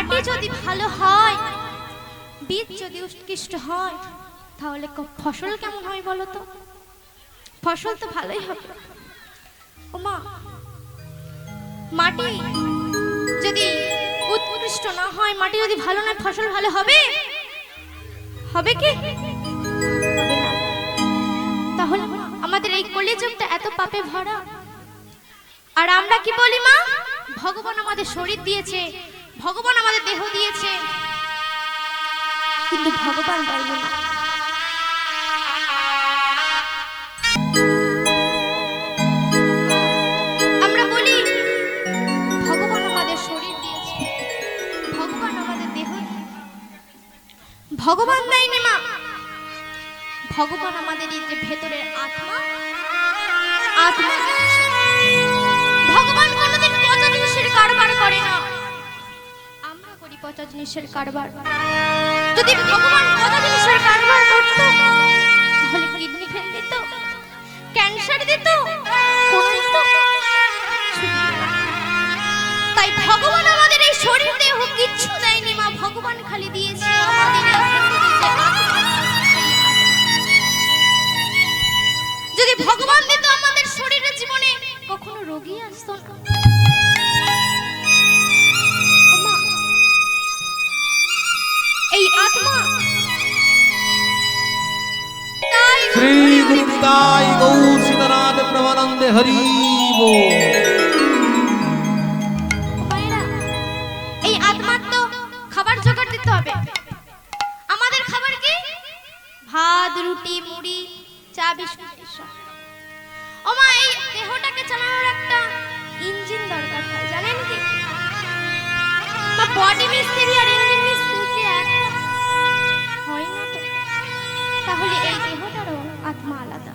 মাটি যদি ভালো হয়, বীজ যদি উৎকৃষ্ট হয়, তাহলে ফসল কেমন হয় বলো তো? ফসল তো ভালোই হবে। ওমা মাটি যদি উৎকৃষ্ট না হয়, মাটি যদি ভালো নয় ফসল ভালো হবে? হবে কি? তাহলে আমাদের এই কলিযুগটা এত পাপে ভরা। আর আমরা কি বলি মা? ভগবান আমাদের শরীর দিয়েছে। ভগবান আমাদের দেহ দিয়েছে। কিন্তু ভগবান বলব না। আমরা ভগবান আমাদের শরীর দিয়েছে। ভগবান আমাদের দেহ ভগবান দেয়নি মা। ভগবান আমাদের এই যে ভেতরের আত্মা আত্মা পচা জিনিসের কারবার যদি ভগবান পচা জিনিসের কারবার করতো, তাহলে কিডনি ফেল দিত, ক্যান্সার দিত। তাই ভগবান আমাদের এই শরীর দেহ কিচ্ছু দেয়নি, মা ভগবান খালি দিয়েছে। যদি ভগবান দিত আমাদের শরীরের জীবনে কখনো রোগী আসতো না তাই শ্রী গুরুদাই গৌ সীতানাথ প্রমানন্দে হরি এই আত্মার তো খাবার জোগাড় দিতে হবে। আমাদের খাবার কি? ভাত রুটি মুড়ি চা বিস্কুট এসব। ও মা এই দেহটাকে চালানোর একটা ইঞ্জিন দরকার হয় জানেন কি? বডি মিস্ত্রি আর হয় না তো। তাহলে এই দেহটারও আত্মা আলাদা।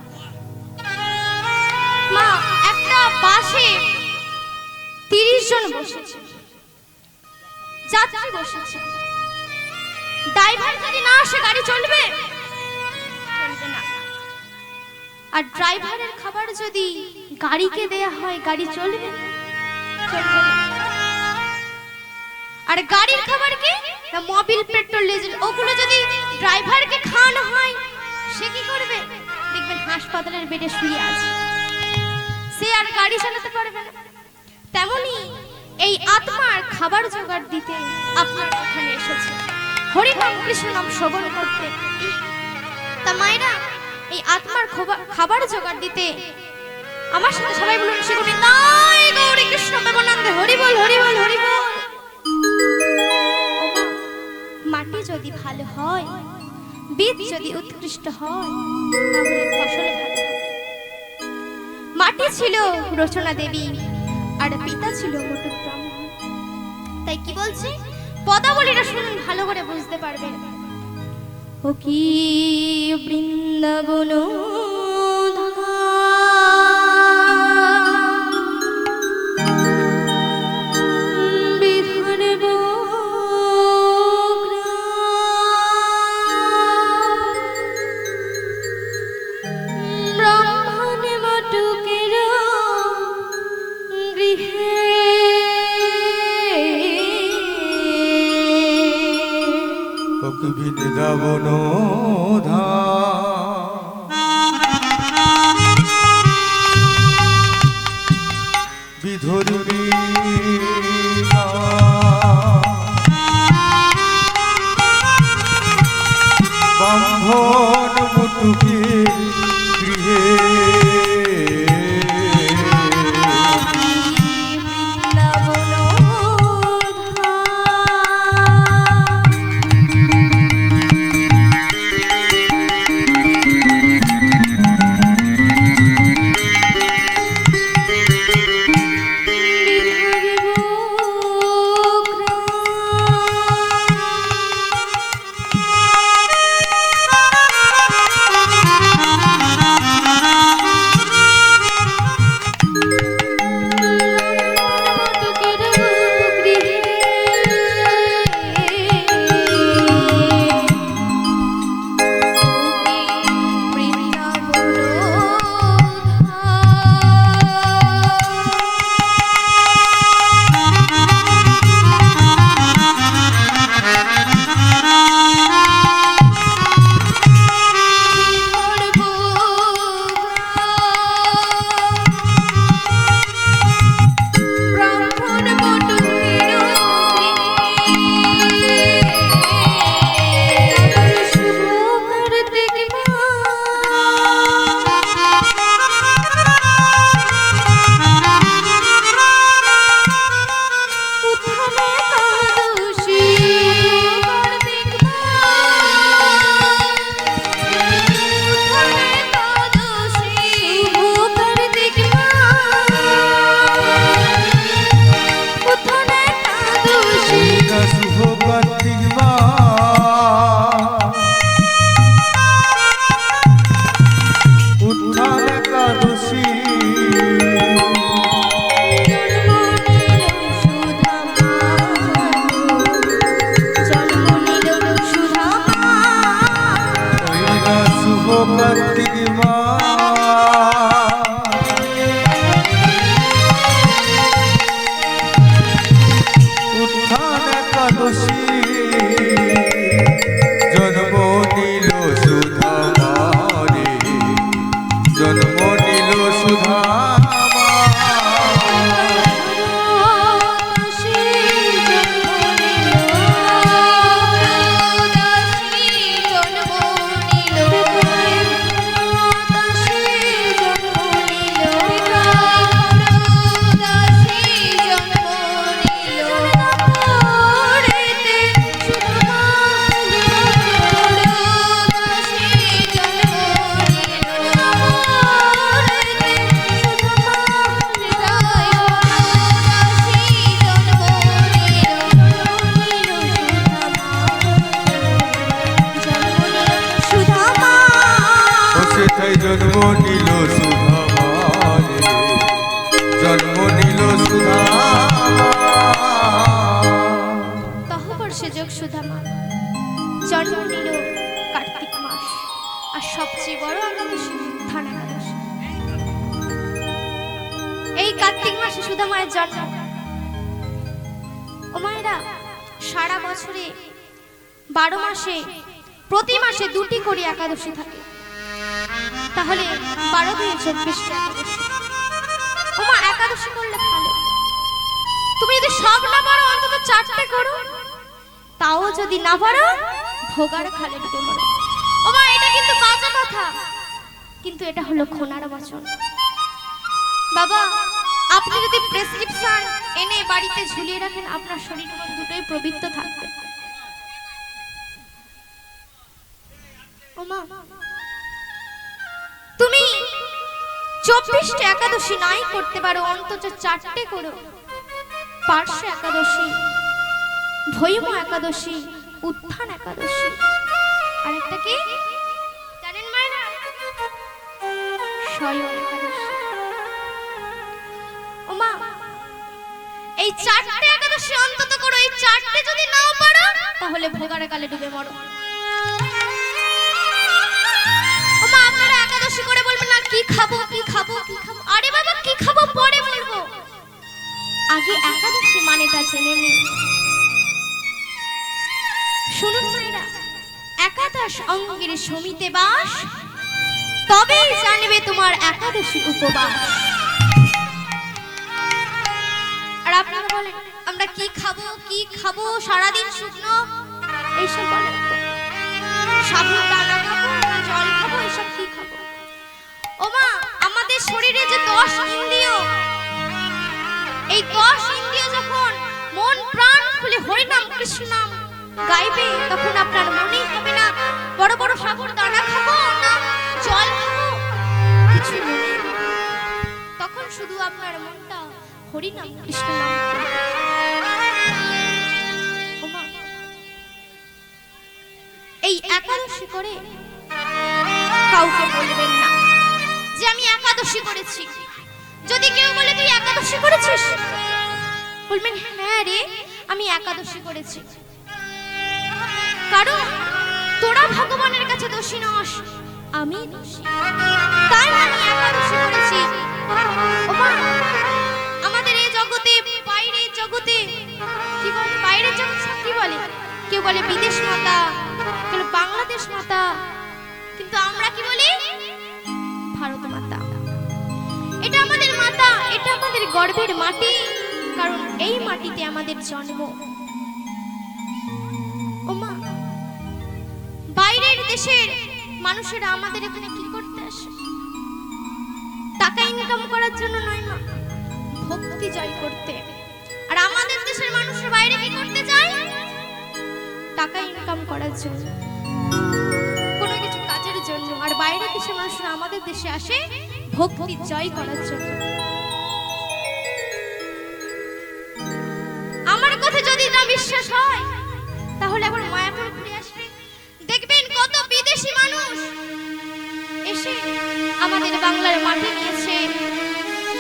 মা, একটা বাসে তিরিশ জন বসেছে। যাত্রী বসেছে। ড্রাইভার যদি না আসে, গাড়ি চলবে? আর ড্রাইভারের খাবার যদি গাড়িকে দেয়া হয়, গাড়ি চলবে? আর গাড়ির খাবার কি? মোবিল, পেট্রোল, ডিজেল, ওগুলো যদি ড্রাইভারকে খাওয়ানো হয়। সে কি করবে? দেখবেন হাসপাতালের বেডে শুয়ে আছে। সে আর গাড়ি চালাতে পারবে না। তেমনি এই আত্মার খাবার জোগাড় দিতে আপনার এখানে এসেছে। হরিনাম কৃষ্ণ নাম শ্রবণ করতে। তা মায়েরা, এই আত্মার খোবা- খাবার জোগাড় দিতে আমার সাথে সবাই বলুন শিগুনি তাই গৌরী কৃষ্ণ প্রেমানন্দে হরি বল হরি বল হরি বল মাটি যদি ভালো হয়, বীজ যদি উৎকৃষ্ট হয়, তাহলে ফসল ভালো মাটি ছিল রচনা দেবী, আর পিতা ছিল মোটর তাই কি বলছে? পদাবলীটা শুনুন, ভালো করে বুঝতে পারবেন। ও কি বৃন্দাবন বৃন্দাবন বিধর্মী ব্রাহ্মণ মুটুকে গৃহে মাসে সুধামায়ের জন্ম ও মায়েরা, সারা বছরে বারো মাসে, প্রতি মাসে দুটি করে একাদশী থাকে। তাহলে বারো দিন চব্বিশটা একাদশী করলে ভালো। তুমি যদি সব না পারো, অন্তত চারটে করো। তাও যদি না পারো, ভোগার খালে ডুবে মরো ও মা, এটা কিন্তু বাজে কথা। কিন্তু এটা হলো খোনার বচন। বাবা আপনি যদি প্রেসক্রিপশন এনে বাড়িতে ঝুলিয়ে রাখেন আপনার শরীর মন দুটোই পবিত্র থাকবে। তুমি চব্বিশটা একাদশী নাই করতে পারো অন্তত চারটে করো। পার্শ্ব একাদশী ভৈম একাদশী উত্থান একাদশী। আরেকটা কি? জানেন মায়েরা? স্বয়ং। এই চারটে একাদশী অন্তত করো, এই চারটে যদি নাও পারো, তাহলে ভোগারে কালে ডুবে মরো। আপনারা একাদশী করে বলবেন না কি খাব কি খাব কি খাব? আরে বাবা, কি খাব পরে বলব। আগে একাদশী মানেটা জেনে নিন শুনুন একাদশ অঙ্গের সমিতে বাস, তবেই জানবে তোমার একাদশী উপবাস। আর কি খাব কি খাব? সারাদিন শুকনো? এইসব বলেন তো। সাবু দানা খাব জল খাব এসব কি খাব? ওমা আমাদের শরীরে যে দশ ইন্দ্রিয়, এই দশ ইন্দ্রিয় যখন মন প্রাণ খুলে হরিনাম কৃষ্ণ নাম গাইবে, তখন আপনার মনেই হবে না, বড় বড় সাগর দানা খাব না, জল খাব কিছু তখন শুধু আপনার মনটা হরিনাম কৃষ্ণ নাম এই একাদশী করে কাউকে বলবেন না যে আমি একাদশী করেছি। যদি কেউ বলে তুই একাদশী করেছিস? বলবেন হ্যাঁ রে, আমি একাদশী করেছি। কারণ তোরা ভগবানের কাছে দোষী নস, আমি দোষী। বলে বিদেশ মাতা কেউ বাংলাদেশ মাতা? কিন্তু আমরা কি বলি? ভারত মাতা। এটা আমাদের মাতা, এটা আমাদের গর্বের মাটি, কারণ এই মাটিতে আমাদের জন্ম। বাইরের দেশের মানুষেরা আমাদের এখানে কি করতে আসে? টাকা ইনকাম করার জন্য নয় মা, ভক্তি জয় করতে। আর আমাদের দেশের মানুষের বাইরে কি করতে যায় টাকা ইনকাম করার জন্য। কোনো কিছু কাজের জন্য। আর বাইরের দেশের মানুষরা আমাদের দেশে আসে, ভক্তি জয় করার জন্য। আমার কথা যদি না বিশ্বাস হয়, তাহলে আবার মায়াপুর ঘুরে আসবে। দেখবেন কত বিদেশি মানুষ এসে আমাদের বাংলার মাটি নিয়েছে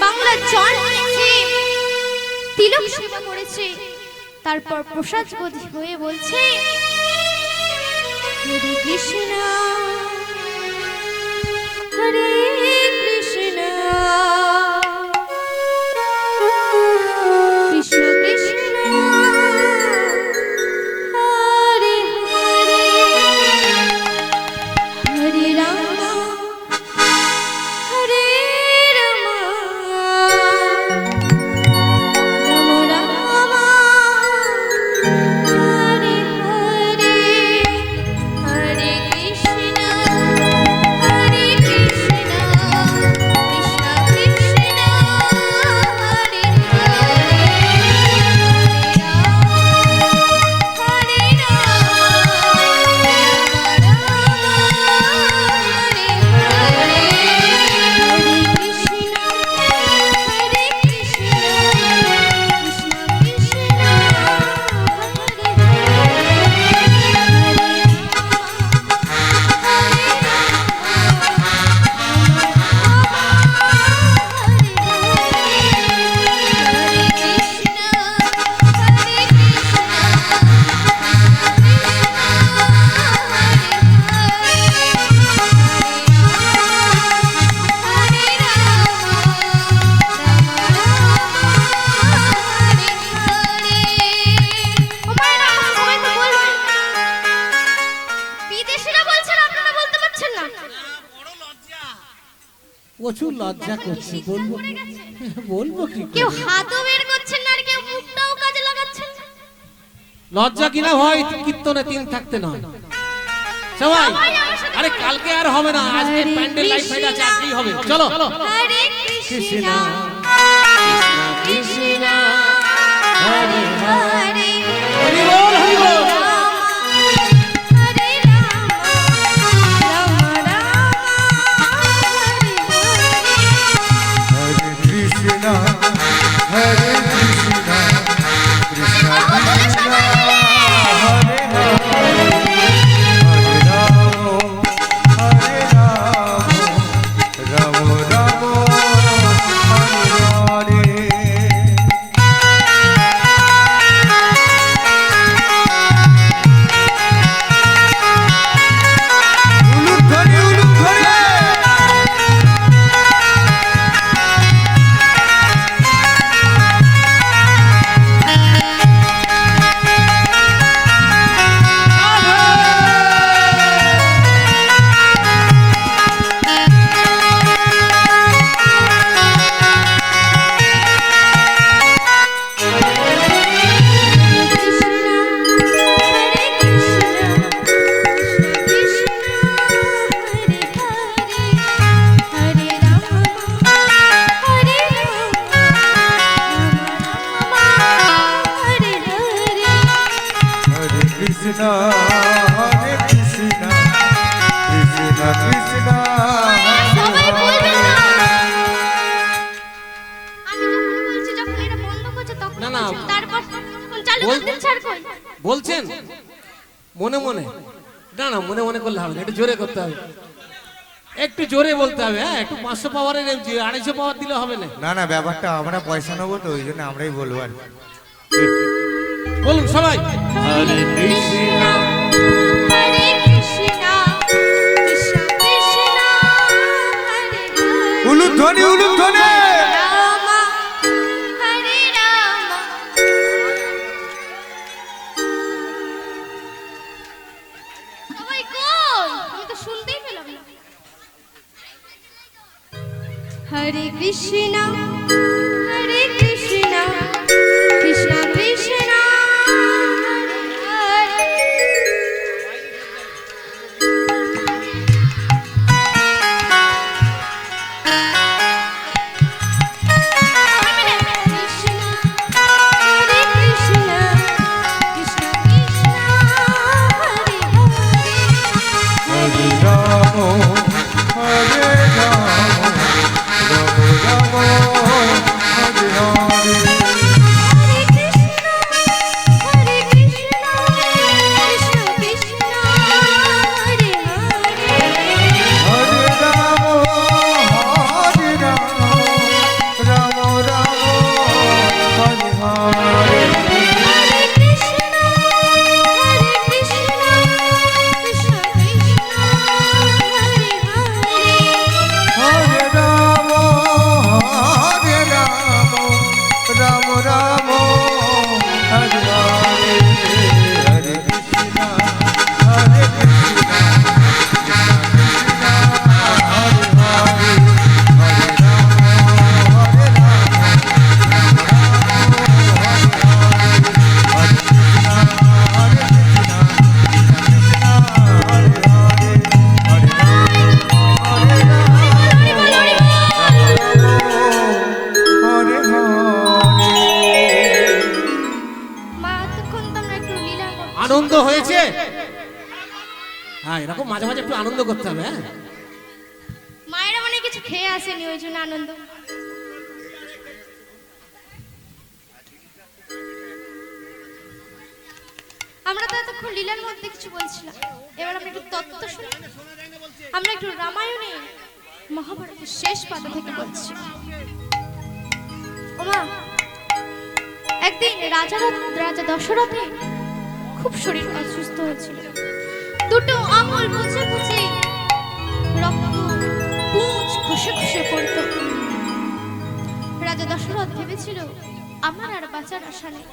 বাংলার জল নিয়েছে, তিলক সেবা করেছে। তারপর প্রসাদ হয়ে বলছে হরে কৃষ্ণ হরে কৃষ্ণ। লজ্জা করছে বলব বলব কি কেউ হাতও বের করছেন না আর কেউ মুখটাও কাজে লাগাচ্ছেন লজ্জা কিনা হয়? কীর্তনে তিন থাকতে নয়। সবাই আরে কালকে আর হবে না আজকে প্যান্ডেল লাইট ফাইট আছে আজকেই হবে। চলো। হরে কৃষ্ণ। কৃষ্ণ, কৃষ্ণ হরে। হরে হরি বল হরি বল। হবে হ্যাঁ একটু পাঁচশো পাওয়ারের এমজি আড়াইশো পাওয়ার দিলে হবে না। না না ব্যাপারটা আমরা পয়সা নেব তো ওই জন্য আমরাই বলব আর বলুন সবাই। হরে কৃষ্ণ। হরে কৃষ্ণ। কৃষ্ণ কৃষ্ণ। হরে হরে উলুধ্বনি উলুধ্বনি। হরে একদিন রাজা রাজা দশরথে খুব শরীর অসুস্থ হয়েছিল। দুটো আঙুল মুছে মুছে রক্ত পুঁজ খসে খসে পড়তো। রাজা দশরথ ভেবেছিল, আমার আর বাঁচার আশা নেই।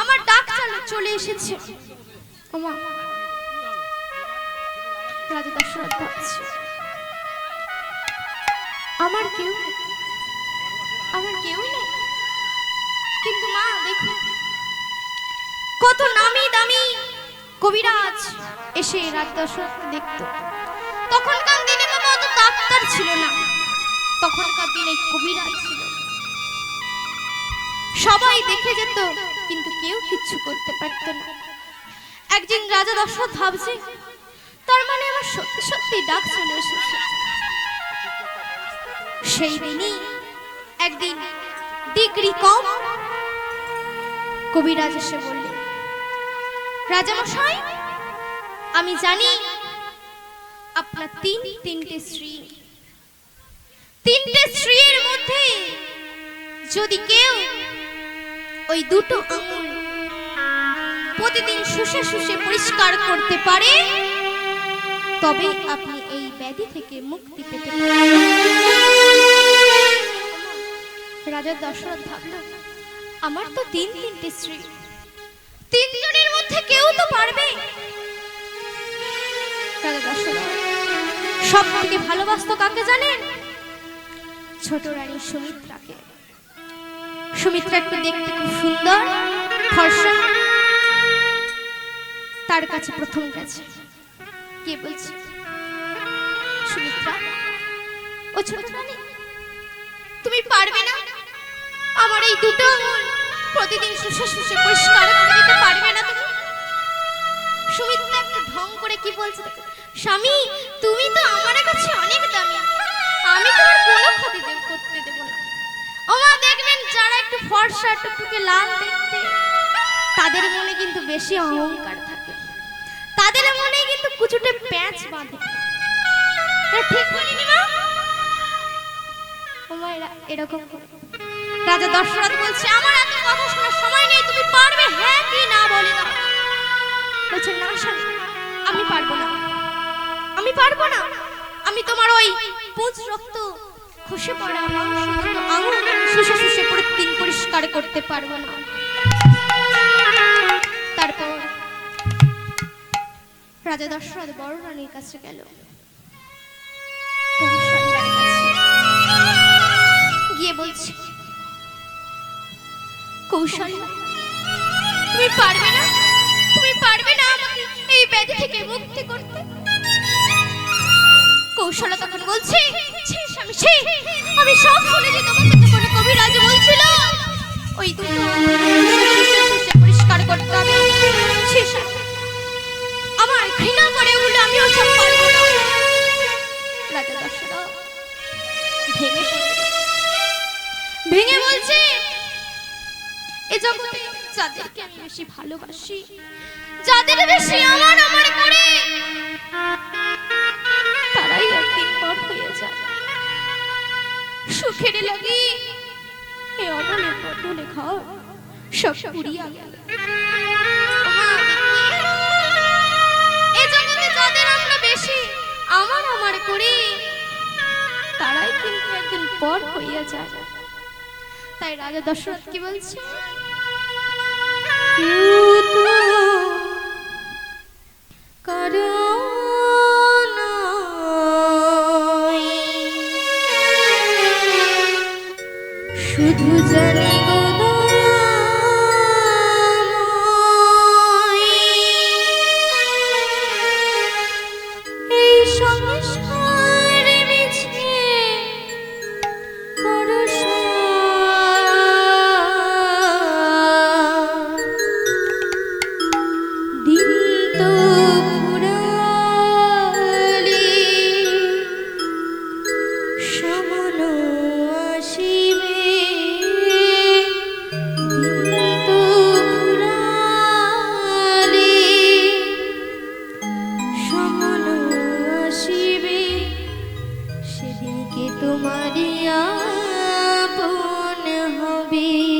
আমার ডাক চালে চলে এসেছে। ওমা। রাজা দশরথ ভাবছে, আমার কেউ আমার কেউ নেই? কিন্তু মা, দেখুন। কত নামি দামি কবিরাজ এসে রাত দশক দেখত। তখনকার দিনে বাবা অত ডাক্তার ছিল না। তখনকার দিনে কবিরাজ ছিল সবাই দেখে যেত, কিন্তু কেউ কিচ্ছু করতে পারতো না। একদিন রাজা দশরথ ভাবছে, তার মানে আমার সত্যি সত্যি ডাক চলে এসেছে। সেই দিনই একদিন ডিগ্রি কম কবিরাজ এসে বললেন, রাজামশাই, আমি জানি আপনার তিন তিনটে স্ত্রী। তিনটে স্ত্রীর মধ্যে যদি কেউ ওই দুটো আঙুল প্রতিদিন শুষে শুষে পরিষ্কার করতে পারে, তবে আপনি এই ব্যাধি থেকে মুক্তি পেতে পারেন। রাজা দশরথ ভাবল আমার তো তিন তিনটে স্ত্রী। তিনজনের মধ্যে কেউ তো পারবে। সব থেকে ভালোবাসতো কাকে জানেন? ছোট রানী সুমিত্রাকে। সুমিত্রা একটু দেখতে খুব সুন্দর ফর্সা। তার কাছে প্রথম গেছে। কে বলছে? সুমিত্রা। ও ছোট রানী তুমি পারবে না। আমার এই দুটো প্রতিদিন শুষে শুষে পরিষ্কার করে দিতে পারবে না তুমি। সুমিত্রা একটু ঢং করে কি বলছে স্বামী, তুমি তো আমার কাছে অনেক দামি। আমি তোমার কোনো ক্ষতি দেব করতে দেব না। ওমা, দেখবেন যারা একটু ফর্সা, টুকটুকে লাল দেখতে, তাদের মনে কিন্তু বেশি অহংকার থাকে। তাদের মনে কিন্তু কুচুটে প্যাঁচ বাঁধে। ঠিক বলিনি মা? ওমা এরকম করে রাজা দশরথ বলছে, আমার এত কথা শোনার সময় নেই, তুমি পারবে? হ্যাঁ কি না বলে দাও বলছে, না আমি পারব না। আমি পারব না। আমি তোমার ওই পুঁজ রক্ত খুশি পড়া আঙুল শুষে শুষে প্রতিদিন পরিষ্কার করতে পারব না। তারপর রাজা দশরথ বড় রানীর কাছে গেল। গিয়ে বলছে কৌশল্যা তুমি পারবে না? তুমি পারবে না আমাকে এই ব্যাধি থেকে মুক্তি করতে? কৌশল্যা তখন বলছে, ছি আমি সব শুনেছি তোমাকে কোনো কবিরাজ বলছিল। ওই দুটো। পরিষ্কার করতে হবে। যাদেরকে আমি বেশি ভালোবাসি। যাদের বেশি আমার আমার করে, তারাই একদিন পর হয়ে যায়। সুখের লাগি এ অমলে বদলে ঘর সব পুরিয়া গেল। আমরা বেশি আমার আমার করি, তারাই কিন্তু একদিন পর হইয়া যায়। তাই রাজা দশরথ কি বলছে? শুধু peace.